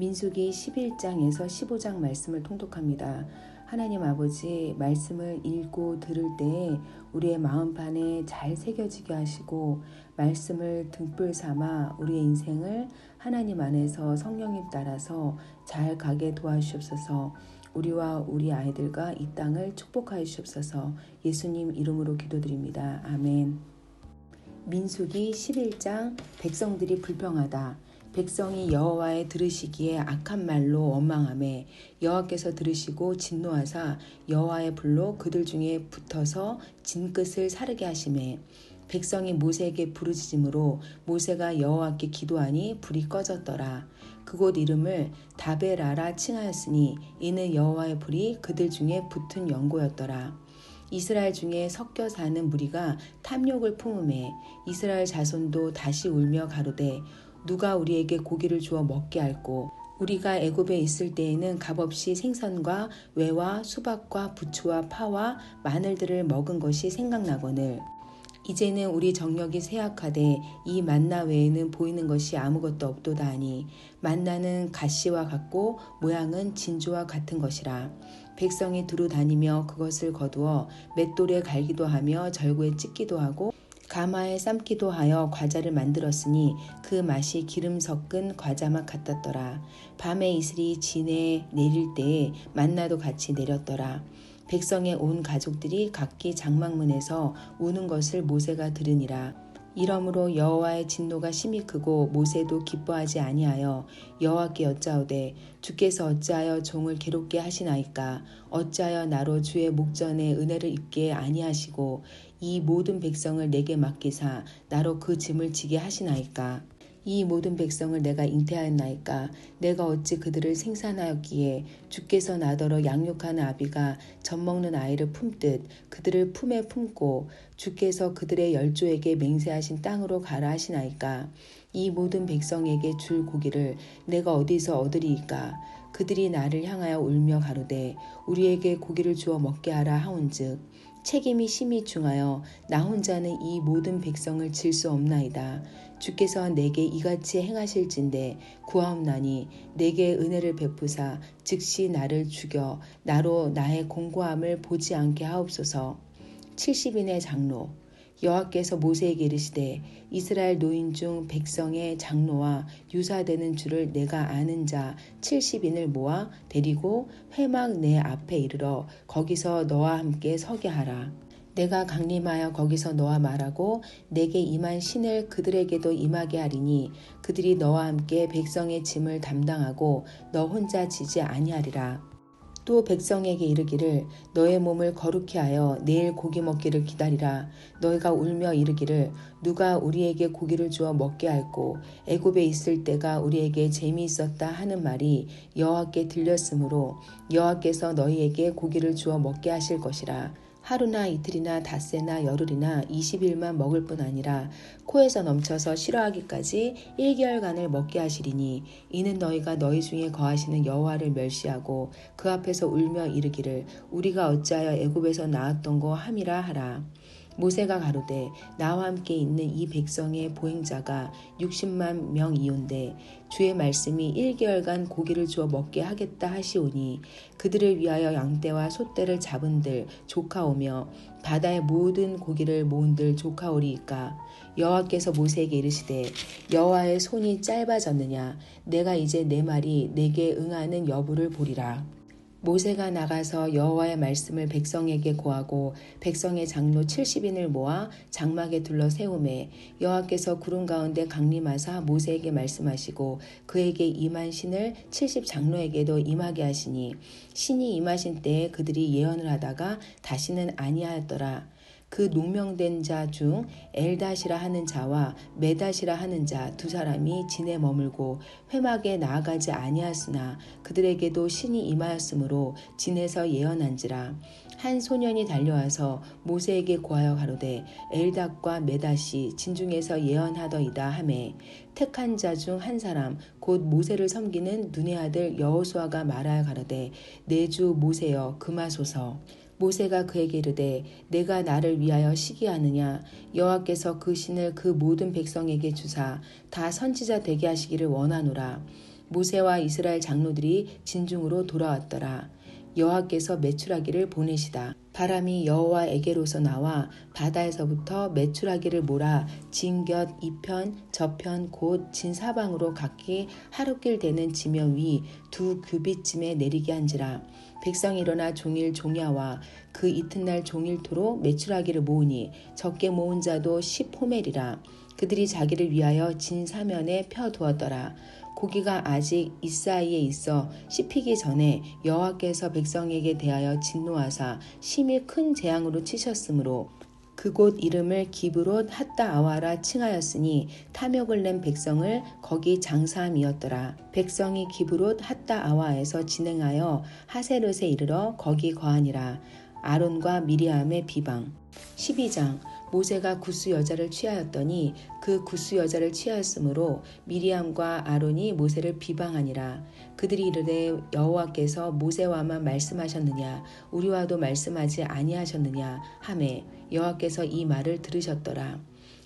민수기 11장에서 15장 말씀을 통독합니다. 하나님 아버지 말씀을 읽고 들을 때에 우리의 마음판에 잘 새겨지게 하시고 말씀을 등불 삼아 우리의 인생을 하나님 안에서 성령님 따라서 잘 가게 도와주옵소서. 우리와 우리 아이들과 이 땅을 축복하여 주옵소서. 예수님 이름으로 기도드립니다. 아멘. 민수기 11장 백성들이 불평하다. 백성이 여호와의 들으시기에 악한 말로 원망함에 여호와께서 들으시고 진노하사 여호와의 불로 그들 중에 붙어서 진끝을 사르게 하심에 백성이 모세에게 부르짖음으로 모세가 여호와께 기도하니 불이 꺼졌더라. 그곳 이름을 다베라라 칭하였으니 이는 여호와의 불이 그들 중에 붙은 연고였더라. 이스라엘 중에 섞여 사는 무리가 탐욕을 품음에 이스라엘 자손도 다시 울며 가로되 누가 우리에게 고기를 주어 먹게 할고 우리가 애굽에 있을 때에는 값없이 생선과 외와 수박과 부추와 파와 마늘들을 먹은 것이 생각나거늘. 이제는 우리 정력이 쇠약하되 이 만나 외에는 보이는 것이 아무것도 없도다 하니 만나는 가시와 같고 모양은 진주와 같은 것이라. 백성이 두루 다니며 그것을 거두어 맷돌에 갈기도 하며 절구에 찢기도 하고 가마에 삶기도 하여 과자를 만들었으니 그 맛이 기름 섞은 과자맛 같았더라. 밤에 이슬이 진에 내릴 때에 만나도 같이 내렸더라. 백성의 온 가족들이 각기 장막문에서 우는 것을 모세가 들으니라. 이러므로 여호와의 진노가 심히 크고 모세도 기뻐하지 아니하여 여호와께 여짜오되 주께서 어찌하여 종을 괴롭게 하시나이까 어찌하여 나로 주의 목전에 은혜를 입게 아니하시고 이 모든 백성을 내게 맡기사 나로 그 짐을 지게 하시나이까? 이 모든 백성을 내가 잉태하였나이까? 내가 어찌 그들을 생산하였기에 주께서 나더러 양육하는 아비가 젖먹는 아이를 품듯 그들을 품에 품고 주께서 그들의 열조에게 맹세하신 땅으로 가라 하시나이까? 이 모든 백성에게 줄 고기를 내가 어디서 얻으리이까? 그들이 나를 향하여 울며 가로되 우리에게 고기를 주어 먹게 하라 하온즉 책임이 심히 중하여 나 혼자는 이 모든 백성을 질 수 없나이다. 주께서 내게 이같이 행하실진데 구하옵나니 내게 은혜를 베푸사 즉시 나를 죽여 나로 나의 공고함을 보지 않게 하옵소서. 70인의 장로 여호와께서 모세에게 이르시되 이스라엘 노인 중 백성의 장로와 유사되는 줄을 내가 아는 자 70인을 모아 데리고 회막 내 앞에 이르러 거기서 너와 함께 서게 하라. 내가 강림하여 거기서 너와 말하고 내게 임한 신을 그들에게도 임하게 하리니 그들이 너와 함께 백성의 짐을 담당하고 너 혼자 지지 아니하리라. 또 백성에게 이르기를 너의 몸을 거룩히 하여 내일 고기 먹기를 기다리라. 너희가 울며 이르기를 누가 우리에게 고기를 주어 먹게 할고 애굽에 있을 때가 우리에게 재미있었다 하는 말이 여호와께 들렸으므로 여호와께서 너희에게 고기를 주어 먹게 하실 것이라 하루나 이틀이나 닷새나 열흘이나 20일만 먹을 뿐 아니라 코에서 넘쳐서 싫어하기까지 1개월간을 먹게 하시리니 이는 너희가 너희 중에 거하시는 여호와를 멸시하고 그 앞에서 울며 이르기를 우리가 어찌하여 애굽에서 나왔던 거 함이라 하라. 모세가 가로되 나와 함께 있는 이 백성의 보행자가 60만 명이온데 주의 말씀이 1개월간 고기를 주어 먹게 하겠다 하시오니 그들을 위하여 양떼와 소떼를 잡은들 조카오며 바다의 모든 고기를 모은들 조카오리이까? 여호와께서 모세에게 이르시되 여호와의 손이 짧아졌느냐? 내가 이제 내 말이 내게 응하는 여부를 보리라 모세가 나가서 여호와의 말씀을 백성에게 고하고 백성의 장로 70인을 모아 장막에 둘러 세우매 여호와께서 구름 가운데 강림하사 모세에게 말씀하시고 그에게 임한 신을 70 장로에게도 임하게 하시니 신이 임하신 때에 그들이 예언을 하다가 다시는 아니하였더라. 그 농명된 자 중 엘닷이라 하는 자와 메닷이라 하는 자 두 사람이 진에 머물고 회막에 나아가지 아니하였으나 그들에게도 신이 임하였으므로 진에서 예언한지라. 한 소년이 달려와서 모세에게 고하여 가로되 엘닷과 메닷이 진중에서 예언하더이다 하매. 택한 자 중 한 사람 곧 모세를 섬기는 눈의 아들 여호수아가 말하여 가로되 내 주 모세여 금하소서 모세가 그에게 이르되 내가 나를 위하여 시기하느냐 여호와께서 그 신을 그 모든 백성에게 주사 다 선지자 되게 하시기를 원하노라 모세와 이스라엘 장로들이 진중으로 돌아왔더라. 여호와께서 메추라기를 보내시다. 바람이 여호와에게로서 나와 바다에서부터 메추라기를 몰아 진곁 이편 저편 곧 진사방으로 각기 하루길 되는 지면 위 두 규빗쯤에 내리게 한지라. 백성이 일어나 종일 종야와 그 이튿날 종일토록 메추라기를 모으니 적게 모은 자도 십호멜이라. 그들이 자기를 위하여 진 사면에 펴 두었더라. 고기가 아직 이 사이에 있어 씹히기 전에 여호와께서 백성에게 대하여 진노하사 심히 큰 재앙으로 치셨으므로 그곳 이름을 기브롯 핫다 아와라 칭하였으니 탐욕을 낸 백성을 거기 장사함이었더라. 백성이 기브롯 핫다 아와에서 진행하여 하세롯에 이르러 거기 거하니라. 아론과 미리암의 비방 12장 모세가 구스 여자를 취하였더니 그 구스 여자를 취하였으므로 미리암과 아론이 모세를 비방하니라. 그들이 이르되 여호와께서 모세와만 말씀하셨느냐? 우리와도 말씀하지 아니하셨느냐? 하매 여호와께서 이 말을 들으셨더라.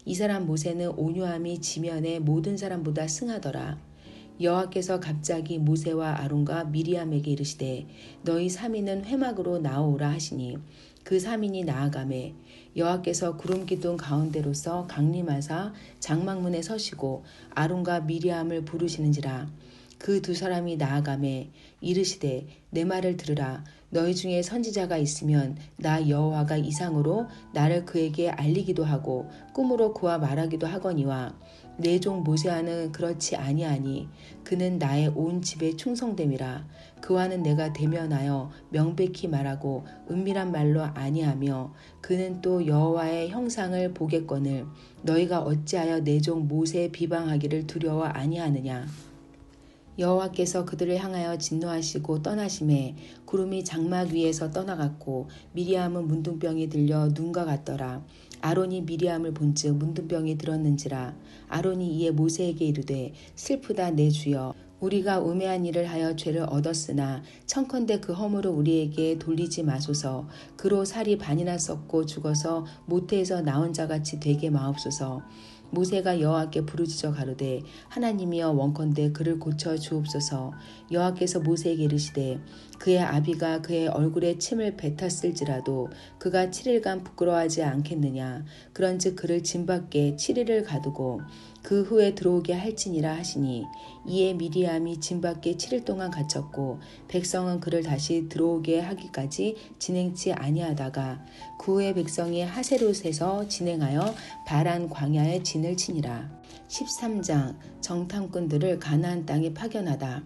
이 사람 모세는 온유함이 지면의 모든 사람보다 승하더라. 여호와께서 갑자기 모세와 아론과 미리암에게 이르시되 너희 삼인은 회막으로 나오라 하시니 그 삼인이 나아가매 여호와께서 구름 기둥 가운데로서 강림하사 장막문에 서시고 아론과 미리암을 부르시는지라. 그 두 사람이 나아가매 이르시되 내 말을 들으라. 너희 중에 선지자가 있으면 나 여호와가 이상으로 나를 그에게 알리기도 하고 꿈으로 그와 말하기도 하거니와 내종 모세와는 그렇지 아니하니 그는 나의 온 집에 충성됨이라 그와는 내가 대면하여 명백히 말하고 은밀한 말로 아니하며 그는 또 여호와의 형상을 보겠거늘 너희가 어찌하여 내종 모세 비방하기를 두려워 아니하느냐 여호와께서 그들을 향하여 진노하시고 떠나심에 구름이 장막 위에서 떠나갔고 미리암은 문둥병이 들려 눈과 같더라. 아론이 미리암을 본즉 문둥병이 들었는지라 아론이 이에 모세에게 이르되 슬프다 내 주여. 우리가 우매한 일을 하여 죄를 얻었으나 청컨대 그 허물을 우리에게 돌리지 마소서. 그로 살이 반이나 썩고 죽어서 모태에서 나온 자같이 되게 마옵소서. 모세가 여호와께 부르짖어 가로되 하나님이여 원컨대 그를 고쳐 주옵소서. 여호와께서 모세에게 이르시되 그의 아비가 그의 얼굴에 침을 뱉었을지라도 그가 7일간 부끄러워하지 않겠느냐. 그런즉 그를 진 밖에 7일을 가두고 그 후에 들어오게 할지니라 하시니 이에 미리암이 진 밖에 7일 동안 갇혔고 백성은 그를 다시 들어오게 하기까지 진행치 아니하다가 그 후에 백성이 하세롯에서 진행하여 바란 광야에 진을 치니라. 13장 정탐꾼들을 가나안 땅에 파견하다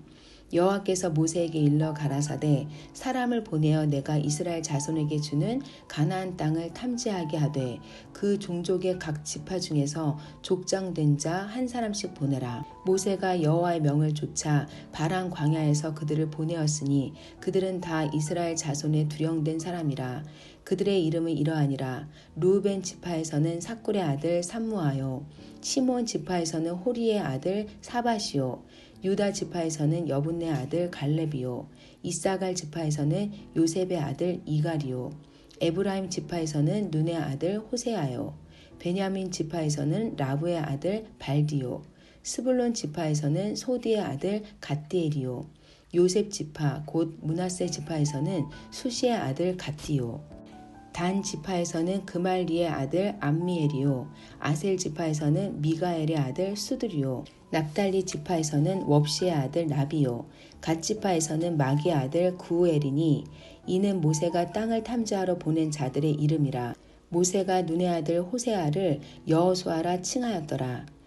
여호와께서 모세에게 일러 가라사대 사람을 보내어 내가 이스라엘 자손에게 주는 가나안 땅을 탐지하게 하되 그 종족의 각 지파 중에서 족장된 자 한 사람씩 보내라. 모세가 여호와의 명을 쫓아 바란 광야에서 그들을 보내었으니 그들은 다 이스라엘 자손의 두령된 사람이라. 그들의 이름은 이러하니라. 루벤 지파에서는 사꿀의 아들 삼무하요. 시몬 지파에서는 호리의 아들 사바시오 유다 지파에서는 여분네 아들 갈렙이요. 이사갈 지파에서는 요셉의 아들 이갈이요. 에브라임 지파에서는 눈의 아들 호세아요. 베냐민 지파에서는 라브의 아들 발디요. 스불론 지파에서는 소디의 아들 갓디엘이요. 요셉 지파 곧 문하세 지파에서는 수시의 아들 갓디요 단 지파에서는 그말리의 아들 암미엘이요. 아셀 지파에서는 미가엘의 아들 수드리요. 납달리 지파에서는 웁시의 아들 나비요. 갓 지파에서는 마기의 아들 구우엘이니 이는 모세가 땅을 탐지하러 보낸 자들의 이름이라. 모세가 눈의 아들 호세아를 여호수아라 칭하였더라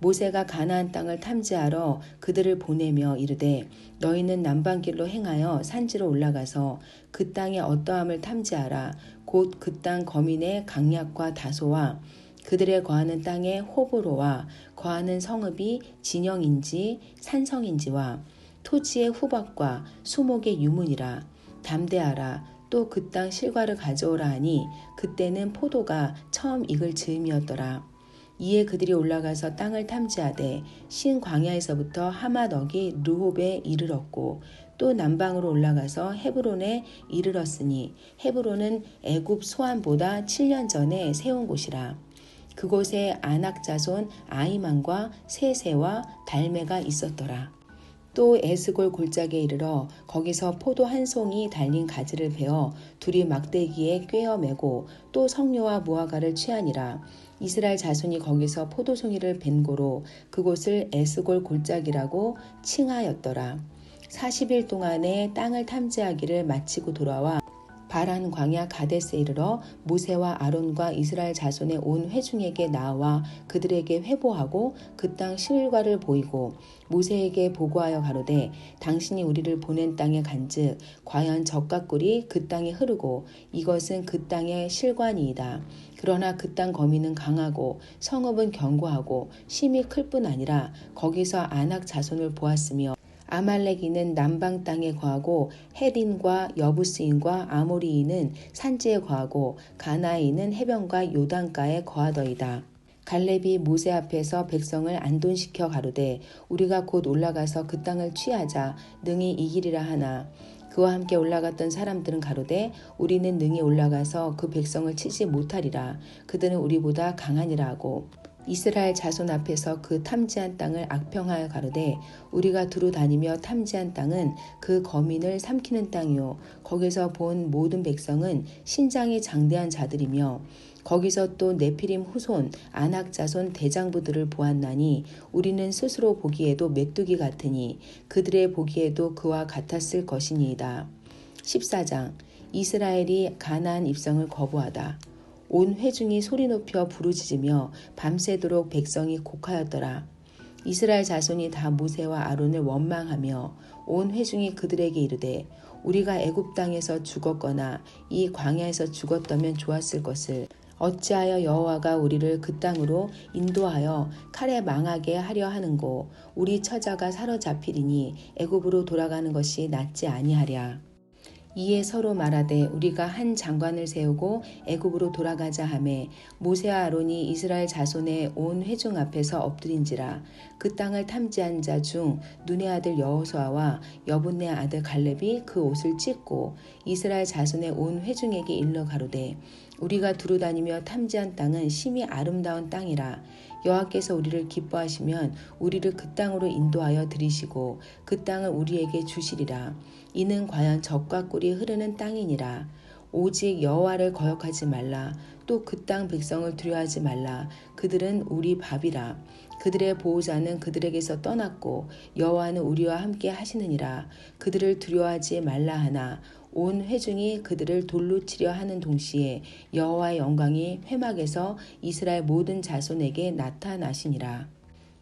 모세가 가나안 땅을 탐지하러 그들을 보내며 이르되 너희는 남방길로 행하여 산지로 올라가서 그 땅의 어떠함을 탐지하라. 곧 그 땅 거민의 강약과 다소와 그들의 거하는 땅의 호불호와 거하는 성읍이 진영인지 산성인지와 토지의 후박과 수목의 유문이라. 담대하라. 또 그 땅 실과를 가져오라 하니 그때는 포도가 처음 익을 즈음이었더라. 이에 그들이 올라가서 땅을 탐지하되 신 광야에서부터 하마덕이 르홉에 이르렀고 또 남방으로 올라가서 헤브론에 이르렀으니 헤브론은 애굽 소안보다 7년 전에 세운 곳이라. 그곳에 아낙 자손 아이만과 세세와 달메가 있었더라. 또 에스골 골짜기에 이르러 거기서 포도 한 송이 달린 가지를 베어 둘이 막대기에 꿰어 매고 또 성료와 무화과를 취하니라 이스라엘 자손이 거기서 포도송이를 벤 고로 그곳을 에스골 골짜기라고 칭하였더라. 40일 동안에 땅을 탐지하기를 마치고 돌아와 바란 광야 가데스에 이르러 모세와 아론과 이스라엘 자손의 온 회중에게 나와 그들에게 회보하고 그 땅 실과를 보이고 모세에게 보고하여 가로되 당신이 우리를 보낸 땅에 간즉 과연 젖과 꿀이 그 땅에 흐르고 이것은 그 땅의 실관이이다. 그러나 그 땅 거민은 강하고 성읍은 견고하고 심이 클 뿐 아니라 거기서 안악 자손을 보았으며 아말렉이는 남방 땅에 거하고 헤린과 여부스인과 아모리인은 산지에 거하고 가나이는 해변과 요단가에 거하더이다. 갈렙이 모세 앞에서 백성을 안돈시켜 가로되 우리가 곧 올라가서 그 땅을 취하자 능히 이기리라 하나. 그와 함께 올라갔던 사람들은 가로되 우리는 능히 올라가서 그 백성을 치지 못하리라. 그들은 우리보다 강하니라 하고 이스라엘 자손 앞에서 그 탐지한 땅을 악평하여 가로되 우리가 두루 다니며 탐지한 땅은 그 거민을 삼키는 땅이요 거기서 본 모든 백성은 신장이 장대한 자들이며 거기서 또 네피림 후손 안악 자손 대장부들을 보았나니 우리는 스스로 보기에도 메뚜기 같으니 그들의 보기에도 그와 같았을 것이니이다. 14장 이스라엘이 가나안 입성을 거부하다. 온 회중이 소리 높여 부르짖으며 밤새도록 백성이 곡하였더라. 이스라엘 자손이 다 모세와 아론을 원망하며 온 회중이 그들에게 이르되 우리가 애굽 땅에서 죽었거나 이 광야에서 죽었다면 좋았을 것을 어찌하여 여호와가 우리를 그 땅으로 인도하여 칼에 망하게 하려 하는고 우리 처자가 사로잡히리니 애굽으로 돌아가는 것이 낫지 아니하랴. 이에 서로 말하되 우리가 한 장관을 세우고 애굽으로 돌아가자 하매 모세와 아론이 이스라엘 자손의 온 회중 앞에서 엎드린지라 그 땅을 탐지한 자 중 눈의 아들 여호수아와 여분네 아들 갈렙이 그 옷을 찢고 이스라엘 자손의 온 회중에게 일러 가로되 우리가 두루 다니며 탐지한 땅은 심히 아름다운 땅이라 여호와께서 우리를 기뻐하시면 우리를 그 땅으로 인도하여 들이시고 그 땅을 우리에게 주시리라 이는 과연 젖과 꿀이 흐르는 땅이니라. 오직 여호와를 거역하지 말라. 또 그 땅 백성을 두려워하지 말라. 그들은 우리 밥이라. 그들의 보호자는 그들에게서 떠났고 여호와는 우리와 함께 하시느니라. 그들을 두려워하지 말라 하나. 온 회중이 그들을 돌로 치려 하는 동시에 여호와의 영광이 회막에서 이스라엘 모든 자손에게 나타나시니라.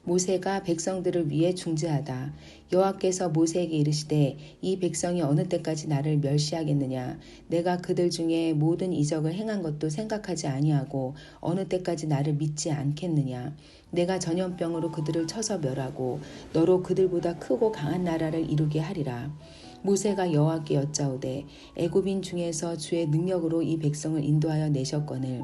모세가 백성들을 위해 중재하다. 여호와께서 모세에게 이르시되 이 백성이 어느 때까지 나를 멸시하겠느냐 내가 그들 중에 모든 이적을 행한 것도 생각하지 아니하고 어느 때까지 나를 믿지 않겠느냐 내가 전염병으로 그들을 쳐서 멸하고 너로 그들보다 크고 강한 나라를 이루게 하리라 모세가 여호와께 여짜오되 애굽인 중에서 주의 능력으로 이 백성을 인도하여 내셨거늘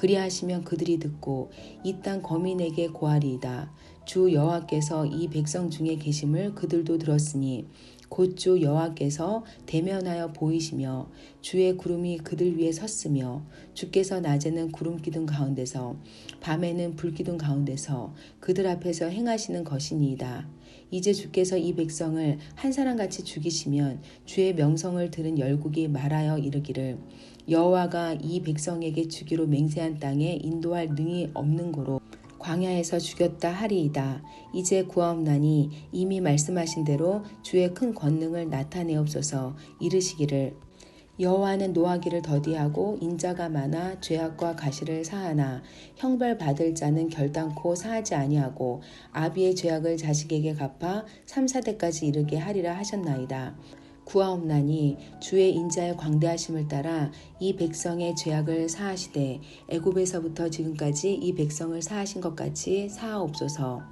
그리하시면 그들이 듣고 이 땅 거민에게 고하리이다. 주 여호와께서 이 백성 중에 계심을 그들도 들었으니 곧 주 여호와께서 대면하여 보이시며 주의 구름이 그들 위에 섰으며 주께서 낮에는 구름 기둥 가운데서 밤에는 불 기둥 가운데서 그들 앞에서 행하시는 것이니이다. 이제 주께서 이 백성을 한 사람같이 죽이시면 주의 명성을 들은 열국이 말하여 이르기를 여호와가 이 백성에게 주기로 맹세한 땅에 인도할 능이 없는 고로 광야에서 죽였다 하리이다. 이제 구하옵나니 이미 말씀하신 대로 주의 큰 권능을 나타내옵소서 이르시기를 여호와는 노하기를 더디하고 인자가 많아 죄악과 가시를 사하나 형벌 받을 자는 결단코 사하지 아니하고 아비의 죄악을 자식에게 갚아 3, 4대까지 이르게 하리라 하셨나이다. 구하옵나니 주의 인자의 광대하심을 따라 이 백성의 죄악을 사하시되 애굽에서부터 지금까지 이 백성을 사하신 것 같이 사하옵소서.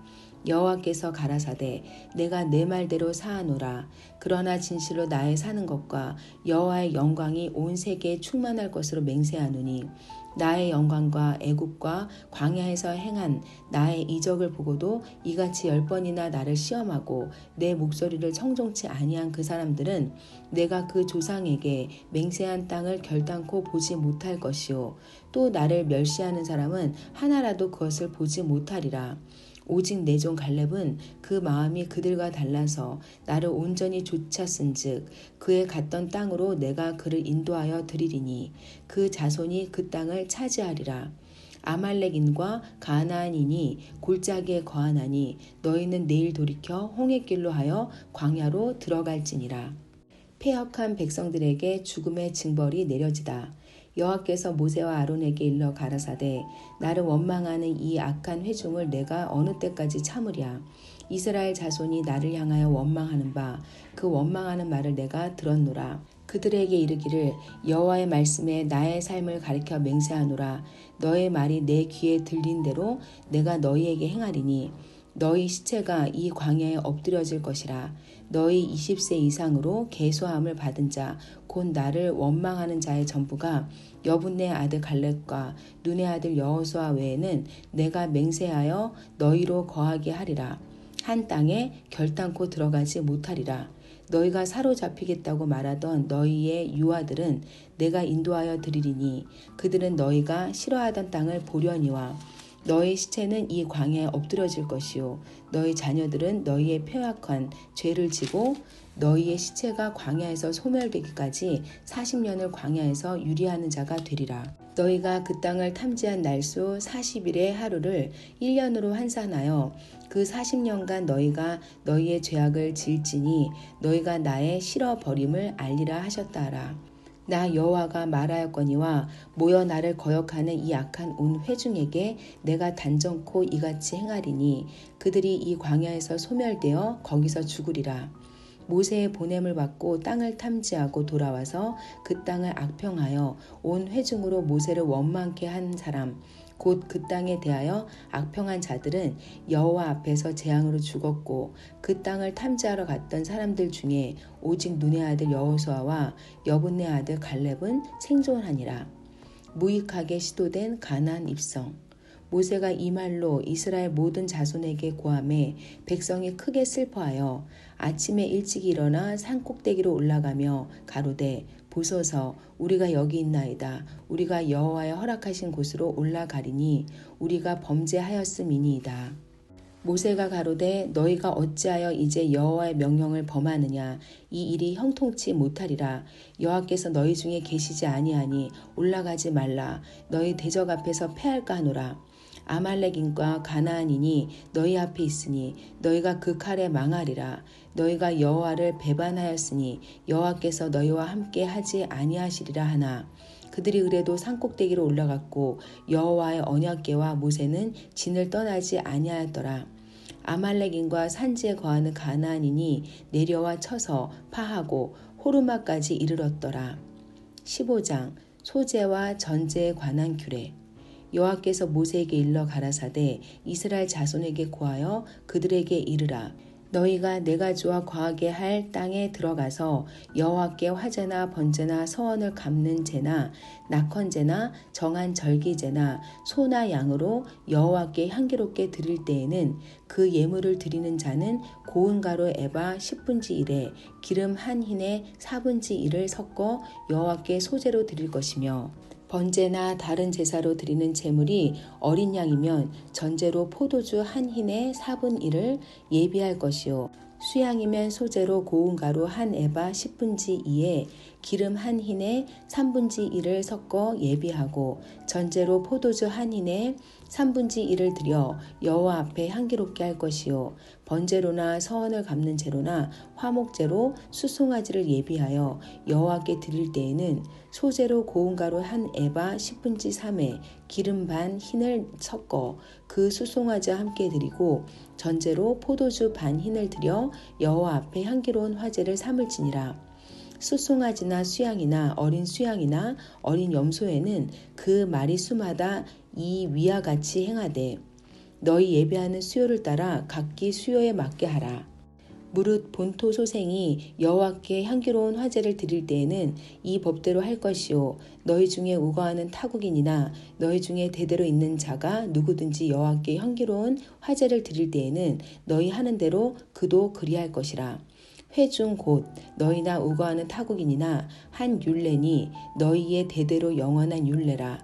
여호와께서 가라사대 내가 내 말대로 사하노라. 그러나 진실로 나의 사는 것과 여호와의 영광이 온 세계에 충만할 것으로 맹세하노니 나의 영광과 애굽과 광야에서 행한 나의 이적을 보고도 이같이 열 번이나 나를 시험하고 내 목소리를 청종치 아니한 그 사람들은 내가 그 조상에게 맹세한 땅을 결단코 보지 못할 것이요. 또 나를 멸시하는 사람은 하나라도 그것을 보지 못하리라 오직 내 종 갈렙은 그 마음이 그들과 달라서 나를 온전히 쫓았은즉 그의 갔던 땅으로 내가 그를 인도하여 드리리니 그 자손이 그 땅을 차지하리라. 아말렉인과 가나안인이 골짜기에 거하나니 너희는 내일 돌이켜 홍해길로 하여 광야로 들어갈지니라. 폐역한 백성들에게 죽음의 징벌이 내려지다. 여호와께서 모세와 아론에게 일러 가라사대 나를 원망하는 이 악한 회중을 내가 어느 때까지 참으랴. 이스라엘 자손이 나를 향하여 원망하는 바 그 원망하는 말을 내가 들었노라. 그들에게 이르기를 여호와의 말씀에 나의 삶을 가리켜 맹세하노라. 너의 말이 내 귀에 들린 대로 내가 너희에게 행하리니 너희 시체가 이 광야에 엎드려질 것이라 너희 20세 이상으로 계소함을 받은 자 곧 나를 원망하는 자의 전부가 여분네 아들 갈렙과 눈의 아들 여호수아 외에는 내가 맹세하여 너희로 거하게 하리라. 한 땅에 결단코 들어가지 못하리라. 너희가 사로잡히겠다고 말하던 너희의 유아들은 내가 인도하여 드리리니 그들은 너희가 싫어하던 땅을 보려니와 너희 시체는 이 광야에 엎드려질 것이요 너희 자녀들은 너희의 폐악한 죄를 지고 너희의 시체가 광야에서 소멸되기까지 40년을 광야에서 유리하는 자가 되리라. 너희가 그 땅을 탐지한 날수 40일의 하루를 1년으로 환산하여 그 40년간 너희가 너희의 죄악을 질지니 너희가 나의 실어 버림을 알리라 하셨다 하라. 나 여호와가 말하였거니와 모여 나를 거역하는 이 악한 온 회중에게 내가 단정코 이같이 행하리니 그들이 이 광야에서 소멸되어 거기서 죽으리라. 모세의 보냄을 받고 땅을 탐지하고 돌아와서 그 땅을 악평하여 온 회중으로 모세를 원망케 한 사람 곧 그 땅에 대하여 악평한 자들은 여호와 앞에서 재앙으로 죽었고 그 땅을 탐지하러 갔던 사람들 중에 오직 눈의 아들 여호수아와 여분네 아들 갈렙은 생존하니라. 무익하게 시도된 가난 입성. 모세가 이 말로 이스라엘 모든 자손에게 고함해 백성이 크게 슬퍼하여 아침에 일찍 일어나 산 꼭대기로 올라가며 가로되 보소서 우리가 여기 있나이다. 우리가 여호와의 허락하신 곳으로 올라가리니 우리가 범죄하였음이니이다. 모세가 가로되 너희가 어찌하여 이제 여호와의 명령을 범하느냐? 이 일이 형통치 못하리라. 여호와께서 너희 중에 계시지 아니하니 올라가지 말라. 너희 대적 앞에서 패할까 하노라 아말렉인과 가나안인이 너희 앞에 있으니 너희가 그 칼에 망하리라. 너희가 여호와를 배반하였으니 여호와께서 너희와 함께 하지 아니하시리라 하나. 그들이 그래도 산꼭대기로 올라갔고 여호와의 언약궤와 모세는 진을 떠나지 아니하였더라. 아말렉인과 산지에 거하는 가나안인이 내려와 쳐서 파하고 호르마까지 이르렀더라. 15장 소재와 전제에 관한 규례 여호와께서 모세에게 일러 가라사대 이스라엘 자손에게 고하여 그들에게 이르라. 너희가 내가 주와 거하게 할 땅에 들어가서 여호와께 화제나 번제나 서원을 갚는 제나 낙헌제나 정한 절기제나 소나 양으로 여호와께 향기롭게 드릴 때에는 그 예물을 드리는 자는 고운 가루 에바 10분지 1에 기름 한 흰에 4분지 1을 섞어 여호와께 소재로 드릴 것이며 번제나 다른 제사로 드리는 제물이 어린 양이면 전제로 포도주 한 흰에 4분 1을 예비할 것이요. 수양이면 소재로 고운 가루 한 에바 10분지 2에 기름 한 흰에 3분지 1을 섞어 예비하고 전제로 포도주 한 흰에 3분지 1을 들여 여호와 앞에 향기롭게 할 것이요 번제로나 서원을 갚는 제로나 화목제로 수송아지를 예비하여 여호와께 드릴 때에는 소재로 고운 가루 한 에바 10분지 3에 기름 반 흰을 섞어 그 수송아지와 함께 드리고 전제로 포도주 반 흰을 들여 여호와 앞에 향기로운 화제를 삼을지니라. 수송아지나 수양이나 어린 수양이나 어린 염소에는 그 마리 수마다 이 위와 같이 행하되 너희 예배하는 수요를 따라 각기 수요에 맞게 하라. 무릇 본토 소생이 여호와께 향기로운 화제를 드릴 때에는 이 법대로 할 것이요 너희 중에 우거하는 타국인이나 너희 중에 대대로 있는 자가 누구든지 여호와께 향기로운 화제를 드릴 때에는 너희 하는 대로 그도 그리할 것이라 회중 곧 너희나 우거하는 타국인이나 한 율례니 너희의 대대로 영원한 율례라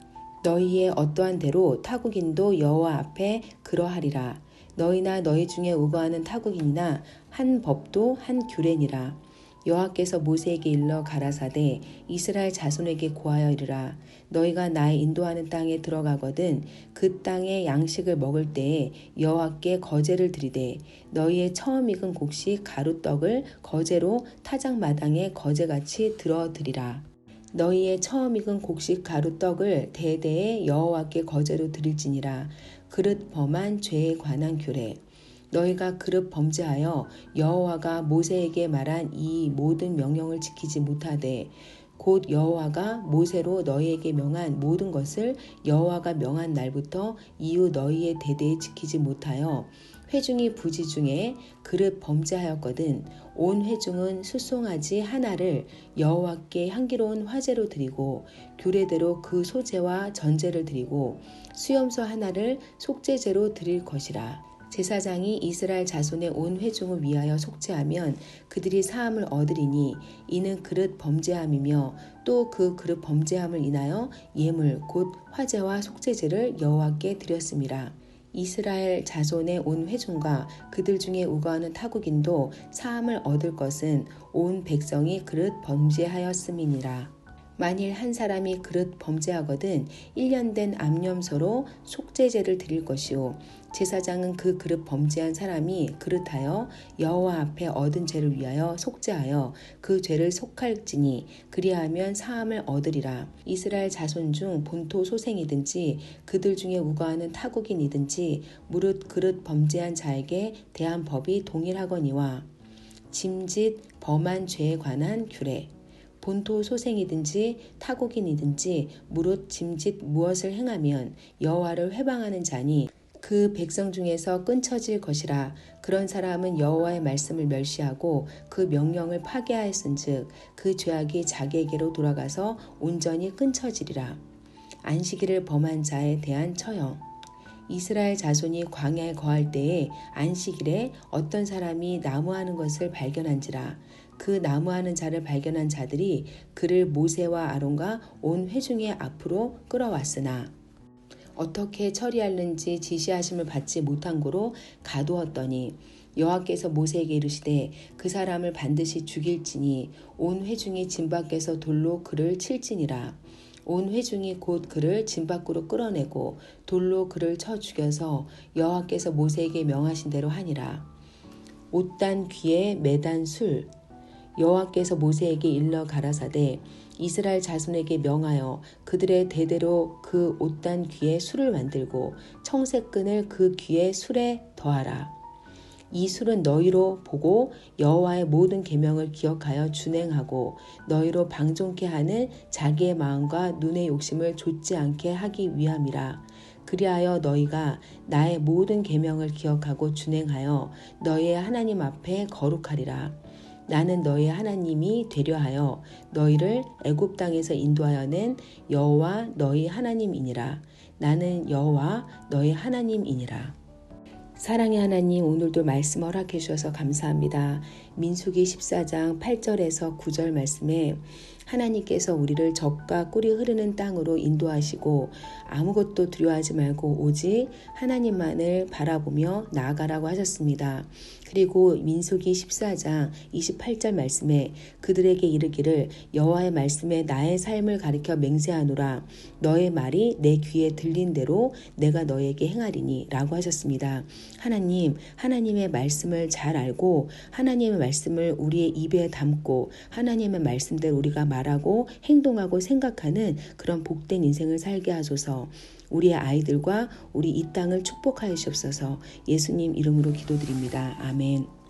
너희의 어떠한 대로 타국인도 여호와 앞에 그러하리라 너희나 너희 중에 우거하는 타국인이나 한 법도 한 규례니라. 여호와께서 모세에게 일러 가라사대 이스라엘 자손에게 고하여 이르라. 너희가 나의 인도하는 땅에 들어가거든 그 땅의 양식을 먹을 때에 여호와께 거제를 드리되 너희의 처음 익은 곡식 가루떡을 거제로 타작 마당에 거제같이 들어드리라. 너희의 처음 익은 곡식 가루떡을 대대에 여호와께 거제로 드릴지니라. 그릇 범한 죄에 관한 규례 너희가 그릇 범죄하여 여호와가 모세에게 말한 이 모든 명령을 지키지 못하되 곧 여호와가 모세로 너희에게 명한 모든 것을 여호와가 명한 날부터 이후 너희의 대대에 지키지 못하여 회중이 부지 중에 그릇 범죄하였거든. 온 회중은 수송아지 하나를 여호와께 향기로운 화제로 드리고 규례대로 그 소제와 전제를 드리고 수염소 하나를 속죄제로 드릴 것이라 제사장이 이스라엘 자손의 온 회중을 위하여 속죄하면 그들이 사함을 얻으리니 이는 그릇 범죄함이며 또 그 그릇 범죄함을 인하여 예물 곧 화제와 속죄제를 여호와께 드렸음이라. 이스라엘 자손의 온 회중과 그들 중에 우거하는 타국인도 사함을 얻을 것은 온 백성이 그릇 범죄하였음이니라. 만일 한 사람이 그릇 범죄하거든 1년 된 암염소로 속죄제를 드릴 것이요 제사장은 그 그릇 범죄한 사람이 그릇하여 여호와 앞에 얻은 죄를 위하여 속죄하여 그 죄를 속할지니 그리하면 사함을 얻으리라. 이스라엘 자손 중 본토 소생이든지 그들 중에 우거하는 타국인이든지 무릇 그릇 범죄한 자에게 대한 법이 동일하거니와 짐짓 범한 죄에 관한 규례 본토 소생이든지 타국인이든지 무릇 짐짓 무엇을 행하면 여호와를 회방하는 자니 그 백성 중에서 끊쳐질 것이라. 그런 사람은 여호와의 말씀을 멸시하고 그 명령을 파괴하였은즉 그 죄악이 자기에게로 돌아가서 온전히 끊쳐지리라. 안식일을 범한 자에 대한 처형 이스라엘 자손이 광야에 거할 때에 안식일에 어떤 사람이 나무하는 것을 발견한지라 그 나무하는 자를 발견한 자들이 그를 모세와 아론과 온 회중의 앞으로 끌어왔으나 어떻게 처리하는지 지시하심을 받지 못한 고로 가두었더니 여호와께서 모세에게 이르시되 그 사람을 반드시 죽일지니 온 회중이 진 밖에서 돌로 그를 칠지니라. 온 회중이 곧 그를 진 밖으로 끌어내고 돌로 그를 쳐 죽여서 여호와께서 모세에게 명하신 대로 하니라. 옷단 귀에 매단 술 여호와께서 모세에게 일러 가라사대 이스라엘 자손에게 명하여 그들의 대대로 그 옷단 귀에 술을 만들고 청색 끈을 그 귀에 술에 더하라. 이 술은 너희로 보고 여호와의 모든 계명을 기억하여 준행하고 너희로 방종케 하는 자기의 마음과 눈의 욕심을 좇지 않게 하기 위함이라. 그리하여 너희가 나의 모든 계명을 기억하고 준행하여 너희의 하나님 앞에 거룩하리라. 나는 너희 하나님이 되려 하여 너희를 애굽 땅에서 인도하여 낸 여호와 너희 하나님이니라. 나는 여호와 너희 하나님이니라. 사랑의 하나님 오늘도 말씀 허락해 주셔서 감사합니다. 민수기 14장 8절에서 9절 말씀에 하나님께서 우리를 적과 꿀이 흐르는 땅으로 인도하시고 아무것도 두려워하지 말고 오직 하나님만을 바라보며 나아가라고 하셨습니다. 그리고 민수기 14장 28절 말씀에 그들에게 이르기를 여호와의 말씀에 나의 삶을 가리켜 맹세하노라 너의 말이 내 귀에 들린 대로 내가 너에게 행하리니 라고 하셨습니다. 하나님 하나님의 말씀을 잘 알고 하나님의 말씀을 우리의 입에 담고 하나님의 말씀대로 우리가 말하고 행동하고 생각하는 그런 복된 인생을 살게 하소서 우리의 아이들과 우리 이 땅을 축복하여 주옵소서 예수님 이름으로 기도드립니다. 아멘.